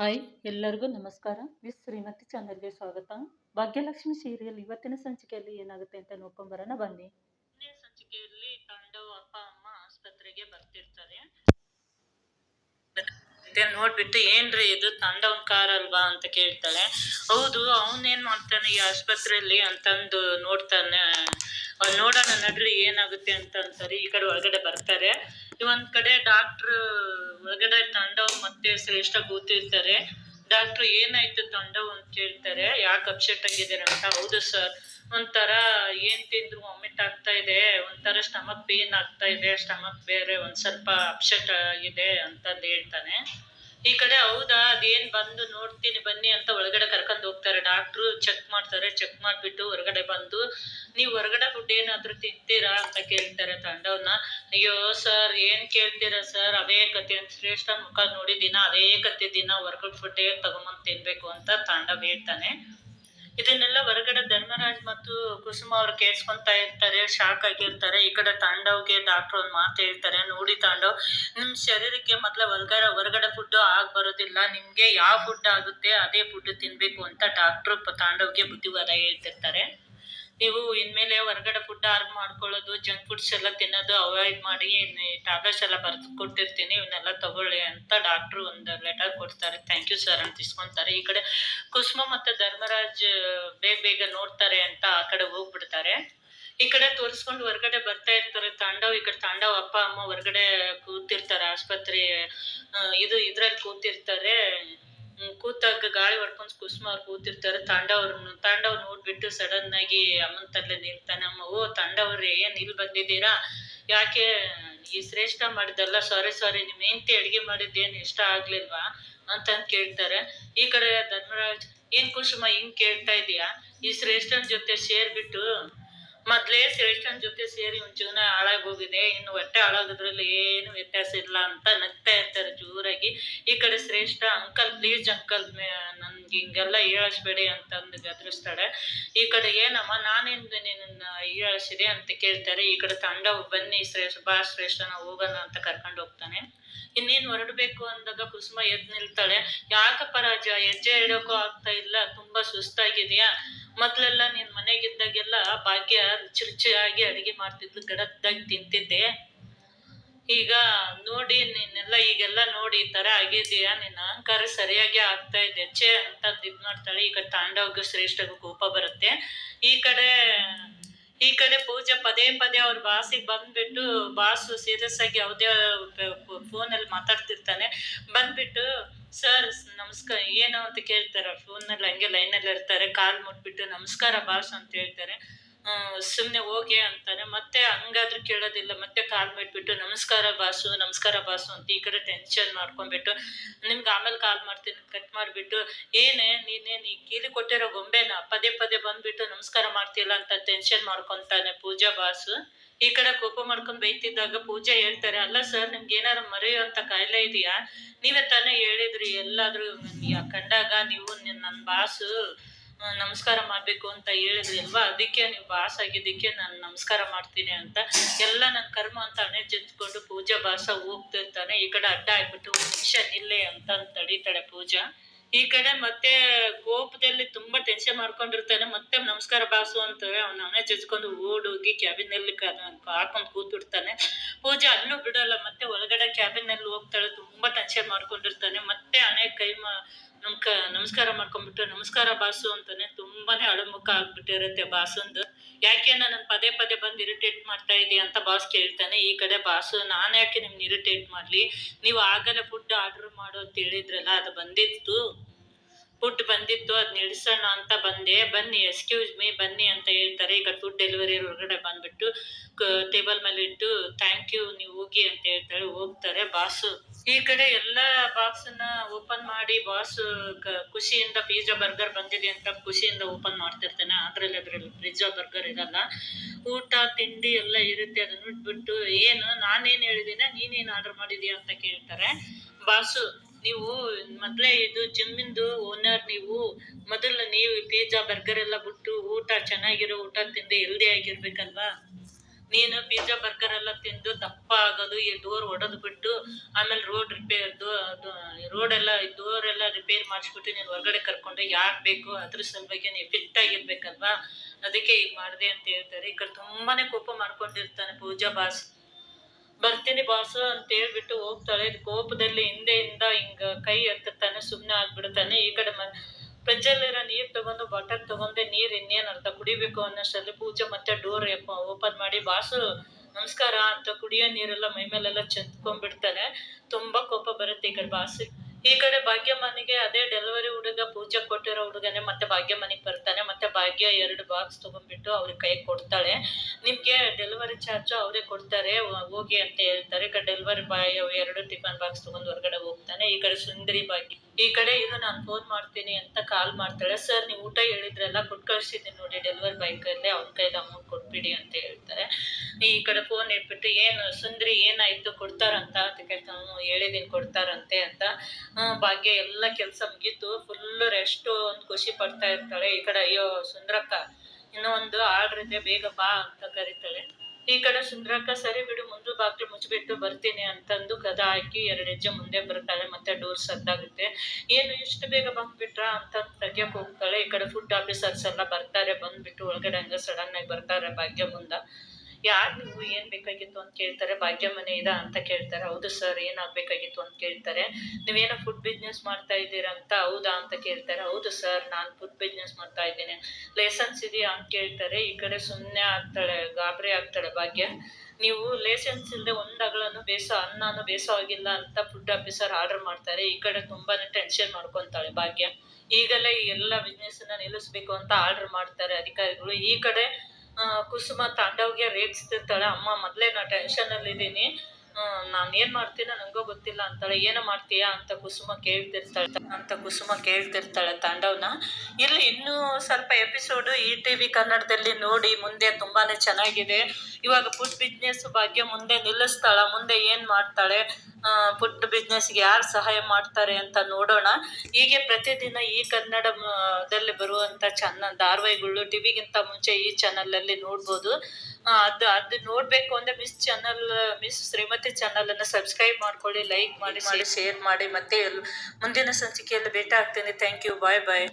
Hi, ಎಲ್ಲರಿಗೂ ನಮಸ್ಕಾರ. Miss Shrimati ಚಾನಲ್ಗೆ ಸ್ವಾಗತ. ಭಾಗ್ಯಲಕ್ಷ್ಮಿ ಸೀರಿಯಲ್ ಇವತ್ತಿನ ಸಂಚಿಕೆಯಲ್ಲಿ ಏನಾಗುತ್ತೆ ಅಂತ ನೋಡ್ಕೊಂಬರೋಣ, ಬನ್ನಿ. ಮುಂದಿನ ಸಂಚಿಕೆಯಲ್ಲಿ ತಾಂಡವ್ ಅಪ್ಪ, ಅಮ್ಮ ಆಸ್ಪತ್ರೆಗೆ ಬರ್ತಿರ್ತಾರೆ. ಮತ್ತೆ ನೋಡ್ಬಿಟ್ಟು ಏನ್ರಿ ಇದು ತಾಂಡವನ್ ಕಾರ್ ಅಲ್ವಾ ಅಂತ ಕೇಳ್ತಾಳೆ. ಹೌದು ಅವನೇನ್ ಮಾಡ್ತಾನೆ ಈ ಆಸ್ಪತ್ರೆಯಲ್ಲಿ ಅಂತಂದು ನೋಡ್ತಾನೆ. ನೋಡೋಣ ನಡ್ರಿ ಏನಾಗುತ್ತೆ ಅಂತ ಅಂತಾರೆ. ಈ ಕಡೆ ಒಳಗಡೆ ಬರ್ತಾರೆ. ಒಂದ್ ಕಡೆ ಡಾಕ್ಟರ್ ಒಳಗಡೆ ತಾಂಡವ್ ಮತ್ತೆ ಶ್ರೇಷ್ಠ ಕೂತಿರ್ತಾರೆ. ಡಾಕ್ಟರ್ ಏನಾಯ್ತು ತಾಂಡವ್ ಅಂತ ಕೇಳ್ತಾರೆ. ಯಾಕೆ ಅಪ್ಸೆಟ್ ಆಗಿದ್ದೀರ ಅಂತ. ಹೌದು ಸರ್ ಒಂಥರ ಏನ್ ತಿಂದ್ರು ವಾಮಿಟ್ ಆಗ್ತಾ ಇದೆ. ಒಂಥರ ಸ್ಟಮಕ್ ಪೇನ್ ಆಗ್ತಾ ಇದೆ. ಸ್ಟಮಕ್ ಬೇರೆ ಒಂದ್ ಸ್ವಲ್ಪ ಅಪ್ಸೆಟ್ ಆಗಿದೆ ಅಂತಂದು ಹೇಳ್ತಾನೆ. ಈ ಕಡೆ ಹೌದಾ? ಅದೇನ್ ಬಂದು ನೋಡ್ತೀನಿ, ಬನ್ನಿ ಅಂತ ಒಳಗಡೆ ಕರ್ಕೊಂಡು ಹೋಗ್ತಾರೆ. ಡಾಕ್ಟ್ರು ಚೆಕ್ ಮಾಡ್ತಾರೆ ಚೆಕ್ ಮಾಡ್ಬಿಟ್ಟು ಹೊರಗಡೆ ಬಂದು, ನೀವು ಹೊರಗಡೆ ಫುಡ್ ಏನಾದರೂ ತಿಂತೀರಾ? ಅಂತ ಕೇಳ್ತಾರೆ ತಂಡವನ್ನ ಅಯ್ಯೋ ಸರ್, ಏನ್ ಕೇಳ್ತೀರಾ ಸರ್? ಅದೇ ಕತೆ ಅಂತ ಶ್ರೇಷ್ಠ ಮುಖ ನೋಡಿ ದಿನ ಅದೇ ಕತೆ ದಿನ ಹೊರಗಡೆ ಫುಡ್ ತಗೊಂಬಂದು ತಿನ್ಬೇಕು? ಅಂತ ತಾಂಡವ್ ಹೇಳ್ತಾನೆ. ಇದನ್ನೆಲ್ಲ ಹೊರಗಡೆ ಧರ್ಮರಾಜ್ ಮತ್ತು ಕುಸುಮ ಅವ್ರು ಕೇಳಿಸ್ಕೊಂತಾ ಇರ್ತಾರೆ ಶಾಕ್ ಆಗಿರ್ತಾರೆ. ಈ ಕಡೆ ತಾಂಡವ್ಗೆ ಡಾಕ್ಟರ್ ಒಂದು ಮಾತು ಹೇಳ್ತಾರೆ, ನೋಡಿ ತಾಂಡವ್, ನಿಮ್ ಶರೀರಕ್ಕೆ ಮತ್ತೆ ಹೊರಗಡೆ ಹೊರಗಡೆ ಫುಡ್ ಆಗ್ ಬರೋದಿಲ್ಲ, ನಿಮ್ಗೆ ಯಾವ ಫುಡ್ ಆಗುತ್ತೆ, ಅದೇ ಫುಡ್ ತಿನ್ಬೇಕು ಅಂತ ಡಾಕ್ಟರ್ ತಾಂಡವ್ಗೆ ಬುದ್ಧಿವಾದ ಹೇಳ್ತಿರ್ತಾರೆ. ನೀವು ಇನ್ಮೇಲೆ ಹೊರಗಡೆ ಫುಡ್ ಆರ್ ಮಾಡ್ಕೊಳ್ಳೋದು ಜಂಕ್ ಫುಡ್ಸ್ ಎಲ್ಲ ತಿನ್ನೋದು ಅವಾಯ್ಡ್ ಮಾಡಿ ಟ್ಯಾಬ್ಲೆಟ್ಸ್ ಎಲ್ಲ ಬರೆದು ಕೊಟ್ಟಿರ್ತೀನಿ ಇವನ್ನೆಲ್ಲ ತಗೊಳ್ಳಿ ಅಂತ ಡಾಕ್ಟ್ರು ಒಂದು ಲೆಟರ್ ಕೊಡ್ತಾರೆ. ಥ್ಯಾಂಕ್ ಯು ಸರ್ ಅಂತ ಇಸ್ಕೊಂತಾರೆ. ಈ ಕಡೆ ಕುಸುಮ ಮತ್ತೆ ಧರ್ಮರಾಜ್ ಬೇಗ ಬೇಗ ನೋಡ್ತಾರೆ ಅಂತ ಆ ಕಡೆ ಹೋಗ್ಬಿಡ್ತಾರೆ. ಈ ಕಡೆ ತೋರಿಸ್ಕೊಂಡು ಹೊರಗಡೆ ಬರ್ತಾ ಇರ್ತಾರೆ ತಾಂಡವ್. ಈ ಕಡೆ ತಾಂಡವ್ ಅಪ್ಪ, ಅಮ್ಮ ಹೊರಗಡೆ ಕೂತಿರ್ತಾರೆ ಆಸ್ಪತ್ರೆ ಇದು ಇದ್ರಲ್ಲಿ ಕೂತಿರ್ತಾರೆ. ಕೂತಾಗ ಗಾಳಿ ಹೊಡ್ಕೊಂಡು ಕುಸುಮ ಅವ್ರು ಕೂತಿರ್ತಾರೆ. ತಾಂಡವ್ರನ್ನ ತಾಂಡವ್ ನೋಡ್ಬಿಟ್ಟು ಸಡನ್ ಆಗಿ ಅಮ್ಮನ ತಲೆ ನಿಲ್ತಾನೆ. ಅಮ್ಮ, ಓ ತಾಂಡವ್ರೆ, ಏನ್ ಇಲ್ಲಿ ಬಂದಿದ್ದೀರಾ? ಯಾಕೆ ಈ ಶ್ರೇಷ್ಠ ಮಾಡಿದ್ದಲ್ಲ ಸಾರಿ ಸಾರಿ ನಿಮ್ ಹೆಂಡತಿ ಅಡಿಗೆ ಮಾಡಿದ್ದೇನು ಇಷ್ಟ ಆಗ್ಲಿಲ್ವಾ ಅಂತಂದ್ ಕೇಳ್ತಾರೆ. ಈ ಕಡೆ ಧರ್ಮರಾಜ್, ಏನ್ ಕುಸುಮ ಹಿಂಗ್ ಕೇಳ್ತಾ ಇದೀಯಾ? ಈ ಶ್ರೇಷ್ಠನ ಜೊತೆ ಸೇರ್ಬಿಟ್ಟು ಮೊದ್ಲೇ ಶ್ರೇಷ್ಠನ ಜೊತೆ ಸೇರಿ ಒಂದ್ ಜೀವನ ಹಾಳಾಗೋಗಿದೆ ಇನ್ನು ಹೊಟ್ಟೆ ಹಾಳಾಗೋದ್ರಲ್ಲಿ ಏನು ವ್ಯತ್ಯಾಸ ಇಲ್ಲ ಅಂತ ನಗ್ತಾ ಇರ್ತಾರೆ ಜೋರಾಗಿ. ಈ ಕಡೆ ಶ್ರೇಷ್ಠ, ಅಂಕಲ್ ಪ್ಲೀಸ್ ಅಂಕಲ್ ನನ್ಗೆ ಹಿಂಗೆಲ್ಲ ಹೀಯಾಳಿಸ್ಬೇಡಿ ಅಂತಂದು ಗದರಿಸ್ತಾಳೆ. ಈ ಕಡೆ, ಏನಮ್ಮ, ನಾನಿಂದ ನಿನ್ನ ಹೀಯಾಳಿಸಿದೆ ಅಂತ ಕೇಳ್ತಾರೆ. ಈ ಕಡೆ ತಂಡ, ಬನ್ನಿ, ಶ್ರೇಷ್ಠ, ಬಾ ನಾವು ಹೋಗೋಣ ಅಂತ ಕರ್ಕೊಂಡು ಹೋಗ್ತಾನೆ. ಇನ್ನೇನ್ ಹೊರಡಬೇಕು ಅಂದಾಗ ಕುಸುಮ ಎದ್ ನಿಲ್ತಾಳೆ. ಯಾಕಪ್ಪ ರಾಜ, ಹೆಜ್ಜೆ ಇಡೋಕ್ಕೂ ಆಗ್ತಾ ಇಲ್ಲ, ತುಂಬಾ ಸುಸ್ತಾಗಿದ್ಯಾ? ಮೊದ್ಲೆಲ್ಲ ನೀನ್ ಮನೆಗಿದ್ದಾಗೆಲ್ಲ ಭಾಗ್ಯ ರುಚಿ ರುಚಿಯಾಗಿ ಅಡಿಗೆ ಮಾಡ್ತಿದ್ಲು, ಗಡದ್ದಾಗಿ ತಿಂತಿದ್ದೆ. ಈಗ ನೋಡಿ ನೀನೆಲ್ಲ ಈಗೆಲ್ಲ ನೋಡಿ ಈ ತರ ಆಗಿದೆಯಾ ನಿನ್ನ ಅಹಂಕಾರ ಸರಿಯಾಗಿ ಆಗ್ತಾ ಇದೆ. ಛೇ ಅಂತ ಇದ್ ಮಾಡ್ತಾಳೆ. ಈಗ ತಾಂಡವ್ಗೆ ಶ್ರೇಷ್ಠಗೂ ಕೋಪ ಬರುತ್ತೆ. ಈ ಕಡೆ ಈ ಕಡೆ ಪೂಜೆ ಪದೇ ಪದೇ ಅವ್ರ ಬಾಸಿಗೆ ಬಂದ್ಬಿಟ್ಟು ಬಾಸು ಸೀರಿಯಸ್ ಆಗಿ ಯಾವುದೇ ಫೋನಲ್ಲಿ ಮಾತಾಡ್ತಿರ್ತಾನೆ. ಬಂದ್ಬಿಟ್ಟು ಸರ್ ನಮಸ್ಕಾರ. ಏನು ಅಂತ ಕೇಳ್ತಾರೆ. ಫೋನಲ್ಲಿ ಹಂಗೆ ಲೈನಲ್ಲಿ ಇರ್ತಾರೆ. ಕಾಲ್ ಮುಟ್ಬಿಟ್ಟು ನಮಸ್ಕಾರ ಬಾಸ್ ಅಂತ ಹೇಳ್ತಾರೆ. ಸುಮ್ಮನೆ ಹೋಗಿ ಅಂತಾರೆ. ಮತ್ತೆ ಹಂಗಾದ್ರೂ ಕೇಳೋದಿಲ್ಲ. ಮತ್ತೆ ಕಾಲ್ ಮಾಡಿಬಿಟ್ಟು ನಮಸ್ಕಾರ ಬಾಸು ನಮಸ್ಕಾರ ಬಾಸು ಅಂತ ಈ ಕಡೆ ಟೆನ್ಷನ್ ಮಾಡ್ಕೊಂಡ್ಬಿಟ್ಟು, ನಿಮ್ಗೆ ಆಮೇಲೆ ಕಾಲ್ ಮಾಡ್ತೀನಿ ಕಟ್ ಮಾಡಿಬಿಟ್ಟು, ಏನೇ, ನೀನೇ, ನೀ ಕೀಲಿ ಕೊಟ್ಟಿರೋ ಗೊಂಬೆನ ಪದೇ ಪದೇ ಬಂದ್ಬಿಟ್ಟು ನಮಸ್ಕಾರ ಮಾಡ್ತಿಲ್ಲ ಅಂತ ಟೆನ್ಷನ್ ಮಾಡ್ಕೊತಾನೆ ಪೂಜಾ ಬಾಸು. ಈ ಕಡೆ ಕೋಪ ಮಾಡ್ಕೊಂಡು ಬೈತಿದ್ದಾಗ ಪೂಜೆ ಹೇಳ್ತಾರೆ, ಅಲ್ಲ ಸರ್ ನಿಮ್ಗೆ ಏನಾದ್ರು ಮರೆಯುವಂತ ಕಾಯಿಲೆ ಇದೆಯಾ? ನೀವೇ ತಾನೇ ಹೇಳಿದ್ರಿ ಎಲ್ಲಾದ್ರೂ ಕಂಡಾಗ ನೀವು ನನ್ನ ಬಾಸು ನಮಸ್ಕಾರ ಮಾಡ್ಬೇಕು ಅಂತ ಹೇಳಿದ್ರಿ ಅಲ್ವಾ? ಅದಕ್ಕೆ ನೀವು ಬಾಸ್ ಆಗಿದ್ದಕ್ಕೆ ನಾನು ನಮಸ್ಕಾರ ಮಾಡ್ತೀನಿ ಅಂತ ಎಲ್ಲ ನನ್ನ ಕರ್ಮ ಅಂತ ಹಣೆ ಜೆತ್ಕೊಂಡು ಪೂಜಾ ಬಾಸ ಹೋಗ್ತಿರ್ತಾನೆ ಈ ಕಡೆ ಅಡ್ಡ ಆಗ್ಬಿಟ್ಟು ಮನುಷ್ಯ ನಿಲ್ಲೆ ಅಂತ ತಡೀತಾಳೆ ಪೂಜಾ. ಈ ಕಡೆ ಮತ್ತೆ ಟೆನ್ಷನ್ ಮಾಡ್ಕೊಂಡಿರ್ತಾನೆ, ಮತ್ತೆ ನಮಸ್ಕಾರ ಬಾಸು ಅಂತಾರೆ ಅವ್ನ ಅವನೇ ಜಜ್ಕೊಂಡು ಓಡೋಗಿ ಕ್ಯಾಬಿನ್ನಲ್ಲಿ ಹಾಕೊಂಡ್ ಕೂತಿರ್ತಾನೆ. ಪೂಜೆ ಅಲ್ಲೂ ಬಿಡಲ್ಲ, ಮತ್ತೆ ಒಳಗಡೆ ಕ್ಯಾಬಿನ್ನಲ್ಲಿ ಹೋಗ್ತಾಳೆ, ತುಂಬಾ ಟೆನ್ಷನ್ ಮಾಡ್ಕೊಂಡಿರ್ತಾನೆ. ಮತ್ತೆ ಹಣೆ ಕೈ ನಮ್ ಕ ನಮಸ್ಕಾರ ಮಾಡ್ಕೊಂಡ್ಬಿಟ್ಟು, ನಮಸ್ಕಾರ ಬಾಸು ಅಂತಾನೆ ತುಂಬಾನೇ ಅಳುಮುಖ ಆಗ್ಬಿಟ್ಟಿರುತ್ತೆ ಬಾಸುಂದು ಯಾಕೆ ನನ್ನ ಪದೇ ಪದೇ ಬಂದು ಇರಿಟೇಟ್ ಮಾಡ್ತಾ ಇದೀಯ ಅಂತ ಬಾಸ್ ಕೇಳ್ತಾನೆ. ಈ ಕಡೆ ಬಾಸು ನಾನು ಯಾಕೆ ನಿಮ್ಗೆ ಇರಿಟೇಟ್ ಮಾಡ್ಲಿ? ನೀವು ಆಗಲೇ ಫುಡ್ ಆರ್ಡರ್ ಮಾಡೋ ಅಂತ ಹೇಳಿದ್ರಲ್ಲ, ಅದು ಬಂದಿತ್ತು. ಫುಡ್ ಬಂದಿತ್ತು ಅದ್ ನಿಲ್ಸೋಣ ಅಂತ ಬಂದೆ. ಬನ್ನಿ ಎಕ್ಸ್ಕ್ಯೂಸ್ ಮೀ, ಬನ್ನಿ ಅಂತ ಹೇಳ್ತಾರೆ. ಈಗ ಫುಡ್ ಡೆಲಿವರಿ ಹೊರಗಡೆ ಬಂದ್ಬಿಟ್ಟು ಟೇಬಲ್ ಮೇಲೆ ಇಟ್ಟು ಥ್ಯಾಂಕ್ ಯು ನೀವು ಹೋಗಿ ಅಂತ ಹೇಳ್ತಾರೆ. ಹೋಗ್ತಾರೆ. ಬಾಸು, ಈ ಕಡೆ ಎಲ್ಲ ಬಾಕ್ಸ್ನ ಓಪನ್ ಮಾಡಿ, ಬಾಸ್ ಖುಷಿಯಿಂದ ಪಿಜ್ಜಾ ಬರ್ಗರ್ ಬಂದಿದೆ ಅಂತ ಖುಷಿಯಿಂದ ಓಪನ್ ಮಾಡ್ತಿರ್ತಾನೆ ಅದ್ರಲ್ಲಿ ಅದ್ರಲ್ಲಿ ಪಿಜ್ಜಾ ಬರ್ಗರ್ ಇರಲ್ಲ. ಊಟ, ತಿಂಡಿ ಎಲ್ಲ ಇರುತ್ತೆ. ಅದನ್ನ ಬಿಟ್ಬಿಟ್ಟು ಏನು, ನಾನೇನ್ ಹೇಳಿದೀನ? ನೀನೇನ್ ಆರ್ಡರ್ ಮಾಡಿದೀಯ? ಅಂತ ಕೇಳ್ತಾರೆ. ಬಾಸು ನೀವು ಮೊದಲೇ ಇದು ಜಿಮ್ಮಿಂದು ಓನರ್ ನೀವು ಮೊದಲು ನೀವು ಪಿಜ್ಜಾ ಬರ್ಗರ್ ಎಲ್ಲ ಬಿಟ್ಟು ಊಟ ಚೆನ್ನಾಗಿರೋ ಊಟ ತಿಂದು ಹೆಲ್ದಿ ಆಗಿರ್ಬೇಕಲ್ವಾ? ನೀನು ಪಿಜ್ಜಾ ಬರ್ಗರ್ ಎಲ್ಲ ತಿಂದು ದಪ್ಪ ಆಗೋದು ಈ ಡೋರ್ ಒಡೆದು ಬಿಟ್ಟು ಆಮೇಲೆ ರೋಡ್ ರಿಪೇರ್ದು ರೋಡ್ ಎಲ್ಲ ಡೋರ್ ಎಲ್ಲ ರಿಪೇರ್ ಮಾಡಿಸ್ಬಿಟ್ಟು ನೀನು ಹೊರಗಡೆ ಕರ್ಕೊಂಡು ಯಾಕೆ ಬೇಕು ಅದ್ರ ಸಲುವಾಗಿ ನೀವು ಫಿಟ್ ಆಗಿರ್ಬೇಕಲ್ವಾ? ಅದಕ್ಕೆ ಈಗ ಮಾಡಿದೆ ಅಂತ ಹೇಳ್ತಾರೆ. ಈ ಕಡೆ ತುಂಬಾನೇ ಕೋಪ ಮಾಡ್ಕೊಂಡಿರ್ತಾನೆ ಪೂಜಾ ಬಾಸ್. ಬರ್ತೀನಿ ಬಾಸ ಅಂತ ಹೇಳ್ಬಿಟ್ಟು ಹೋಗ್ತಾಳೆ ಕೋಪದಲ್ಲಿ ಹಿಂದೆಯಿಂದ ಹಿಂಗ ಕೈ ಎತ್ತಾನೆ ಸುಮ್ಮನೆ ಆಗ್ಬಿಡ್ತಾನೆ. ಈ ಕಡೆ ಮ, ಫ್ರಿಜ್ಜಲ್ಲಿರೋ ನೀರ್ ತಗೊಂಡು ಬಾಟಲ್ ತಗೊಂಡೆ, ನೀರು ಇನ್ನೇನು ಅರ್ಥ ಕುಡಿಬೇಕು ಅನ್ನೋಷ್ಟಲ್ಲಿ ಪೂಜೆ ಮತ್ತೆ ಡೋರ್ ಓಪನ್ ಮಾಡಿ, ಬಾಸು, ನಮಸ್ಕಾರ ಅಂತ ಕುಡಿಯೋ ನೀರೆಲ್ಲ ಮೈ ಮೇಲೆಲ್ಲ ಚೆತ್ಕೊಂಡ್ಬಿಡ್ತಾನೆ. ತುಂಬಾ ಕೋಪ ಬರುತ್ತೆ ಈ ಕಡೆ ಬಾಸು. ಈ ಕಡೆ ಭಾಗ್ಯಮ್ಮನಿಗೆ ಅದೇ ಡೆಲಿವರಿ ಹುಡುಗ ಪೂಜೆ ಕೊಟ್ಟಿರೋ ಹುಡುಗನೇ ಮತ್ತೆ ಭಾಗ್ಯಮ್ಮನಿಗೆ ಬರ್ತಾನೆ, ಮತ್ತೆ ಭಾಗ್ಯ ಎರಡು ಬಾಕ್ಸ್ ತಗೊಂಡ್ಬಿಟ್ಟು ಅವ್ರ ಕೈ ಕೊಡ್ತಾಳೆ. ನಿಮ್ಗೆ ಡೆಲಿವರಿ ಚಾರ್ಜು ಅವರೇ ಕೊಡ್ತಾರೆ, ಹೋಗಿ ಅಂತ ಹೇಳ್ತಾರೆ. ಈ ಕಡೆ ಡೆಲಿವರಿ ಬಾಯ್ ಎರಡು ಟಿಫನ್ ಬಾಕ್ಸ್ ತಗೊಂಡು ಹೊರಗಡೆ ಹೋಗ್ತಾನೆ. ಈ ಕಡೆ ಸುಂದರಿ ಭಾಗ್ಯ, ಈ ಕಡೆ ಇದು ನಾನು ಫೋನ್ ಮಾಡ್ತೀನಿ ಅಂತ ಕಾಲ್ ಮಾಡ್ತಾಳೆ. ಸರ್ ನೀವು ಊಟ ಹೇಳಿದ್ರೆಲ್ಲ ಕೊಟ್ಟು ಕಳ್ಸಿದ್ದೀನಿ ನೋಡಿ ಡೆಲಿವರಿ ಬಾಯ್ ಕೈಯಲ್ಲಿ ಅವ್ರ ಕೈಲಿ ಅಮೌಂಟ್ ಕೊಟ್ಬಿಡಿ ಅಂತ ಹೇಳ್ತಾರೆ. ಈ ಕಡೆ ಫೋನ್ ಇಟ್ಬಿಟ್ಟು ಏನು ಸುಂದರಿ ಏನಾಯ್ತು ಕೊಡ್ತಾರಂತ ಅಂತ ಕೇಳ್ತಾನು. "ಹ್ಞೂ, ಹೇಳಿದೀನಿ ಕೊಡ್ತಾರಂತೆ ಅಂತ. ಭಾಗ್ಯ ಎಲ್ಲ ಕೆಲಸ ಮುಗೀತು. ಫುಲ್ ರೆಸ್ಟ್ ಒಂದು ಖುಷಿ ಪಡ್ತಾ ಇರ್ತಾಳೆ. ಈ ಕಡೆ ಅಯ್ಯೋ ಸುಂದ್ರಕ್ಕ ಇನ್ನೂ ಒಂದು ಆರ್ಡ್ರಿದೆ ಬೇಗ ಬಾ ಅಂತ ಕರಿತಾಳೆ. ಈ ಕಡೆ ಸುಂದ್ರಕ್ಕ ಸರಿ ಬಿಡು ಮುಂದೆ ಬಾಗಿಲು ಮುಚ್ಚಿಬಿಟ್ಟು ಬರ್ತೀನಿ ಅಂತಂದು ಕದ ಹಾಕಿ ಎರಡು ಹೆಜ್ಜೆ ಮುಂದೆ ಬರ್ತಾಳೆ. ಮತ್ತೆ ಡೋರ್ ಸದ್ದಾಗುತ್ತೆ. ಏನು ಇಷ್ಟು ಬೇಗ ಬಂದ್ಬಿಟ್ರಾ ಅಂತ ತೆಗಿಯಕ್ಕೆ ಹೋಗ್ತಾಳೆ. ಈ ಕಡೆ ಫುಡ್ ಆಫೀಸರ್ಸ್ ಎಲ್ಲ ಬರ್ತಾರೆ. ಬಂದ್ಬಿಟ್ಟು ಒಳಗಡೆ ಹಂಗೆ ಸಡನ್ ಆಗಿ ಬರ್ತಾರೆ ಭಾಗ್ಯ ಮುಂದ. ಯಾರು ನೀವು ಏನು ಬೇಕಾಗಿತ್ತು ಅಂತ ಕೇಳ್ತಾರೆ? ಭಾಗ್ಯ ಮನೆ ಇದ ಅಂತ ಕೇಳ್ತಾರೆ. ಹೌದು ಸರ್ ಏನಾಗಬೇಕಾಗಿತ್ತು ಅಂತ ಕೇಳ್ತಾರೆ. ನೀವೇನೋ ಫುಡ್ ಬಿಸ್ನೆಸ್ ಮಾಡ್ತಾ ಇದ್ದೀರಾ ಅಂತ, ಹೌದಾ ಅಂತ ಕೇಳ್ತಾರೆ. ಹೌದು ಸರ್ ನಾನು ಫುಡ್ ಬಿಸ್ನೆಸ್ ಮಾಡ್ತಾ ಇದ್ದೀನಿ. ಲೈಸೆನ್ಸ್ ಇದೆಯಾ ಅಂತ ಕೇಳ್ತಾರೆ. ಈ ಕಡೆ ಸುಮ್ಮನೆ ಆಗ್ತಾಳೆ, ಗಾಬರಿ ಆಗ್ತಾಳೆ ಭಾಗ್ಯ. ನೀವು ಲೈಸೆನ್ಸ್ ಇಲ್ಲದೆ ಒಂದು ಅಗಳನ್ನು ಬೇಸೋ, ಅನ್ನನೂ ಬೇಸೋ ಆಗಿಲ್ಲ ಅಂತ ಫುಡ್ ಆಫೀಸರ್ ಆರ್ಡರ್ ಮಾಡ್ತಾರೆ. ಈ ಕಡೆ ತುಂಬಾನೇ ಟೆನ್ಷನ್ ಮಾಡ್ಕೊತಾಳೆ ಭಾಗ್ಯ. ಈಗಲೇ ಎಲ್ಲ ಬಿಸ್ನೆಸ್ನ ನಿಲ್ಲಿಸ್ಬೇಕು ಅಂತ ಆರ್ಡರ್ ಮಾಡ್ತಾರೆ ಅಧಿಕಾರಿಗಳು. ಈ ಕಡೆ ಕುಸುಮ ತಾಂಡವ್ಗೆ ರೇಗಿಸ್ತಿರ್ತಾಳೆ. ಅಮ್ಮ ಮೊದಲೇ ನಾ ಟೆನ್ಷನಲ್ಲಿ ಇದ್ದೀನಿ ನಾನು ಏನು ಮಾಡ್ತೀನೋ ನನಗೂ ಗೊತ್ತಿಲ್ಲ ಅಂತಾಳೆ. ಏನು ಮಾಡ್ತೀಯಾ? ಅಂತ ಕುಸುಮ ಕೇಳ್ತಿರ್ತಾಳೆ. ಅಂತ ಕುಸುಮ ಕೇಳ್ತಿರ್ತಾಳೆ ತಾಂಡವ್ನ. ಇಲ್ಲಿ ಇನ್ನೂ ಸ್ವಲ್ಪ ಎಪಿಸೋಡು ಈ ಟಿ ವಿ ಕನ್ನಡದಲ್ಲಿ ನೋಡಿ, ಮುಂದೆ ತುಂಬಾನೇ ಚೆನ್ನಾಗಿದೆ. ಇವಾಗ ಫುಡ್ ಬಿಸ್ನೆಸ್ ಭಾಗ್ಯ ಮುಂದೆ ನಿಲ್ಲಿಸ್ತಾಳ. ಮುಂದೆ ಏನು ಮಾಡ್ತಾಳೆ? ಫುಡ್ ಬಿಸ್ನೆಸ್ಗೆ ಯಾರು ಸಹಾಯ ಮಾಡ್ತಾರೆ ಅಂತ ನೋಡೋಣ. ಹೀಗೆ ಪ್ರತಿದಿನ ಈ ಕನ್ನಡದಲ್ಲಿ ಬರುವಂಥ ಚೆನ್ನ ಧಾರವಾಹಿಗಳು ಟಿವಿಗಿಂತ ಮುಂಚೆ ಈ ಚಾನಲಲ್ಲಿ ನೋಡ್ಬೋದು. ಅದು ಅದು ನೋಡ್ಬೇಕು ಅಂದ್ರೆ ಮಿಸ್ ಚಾನಲ್ ಮಿಸ್ ಶ್ರೀಮತಿ ಚಾನಲನ್ನು ಸಬ್ಸ್ಕ್ರೈಬ್ ಮಾಡ್ಕೊಳ್ಳಿ ಲೈಕ್ ಮಾಡಿ ಮಾಡಿ ಶೇರ್ ಮಾಡಿ. ಮತ್ತೆ ಮುಂದಿನ ಸಂಚಿಕೆಯಲ್ಲಿ ಭೇಟ ಆಗ್ತೇನೆ. Thank you bye bye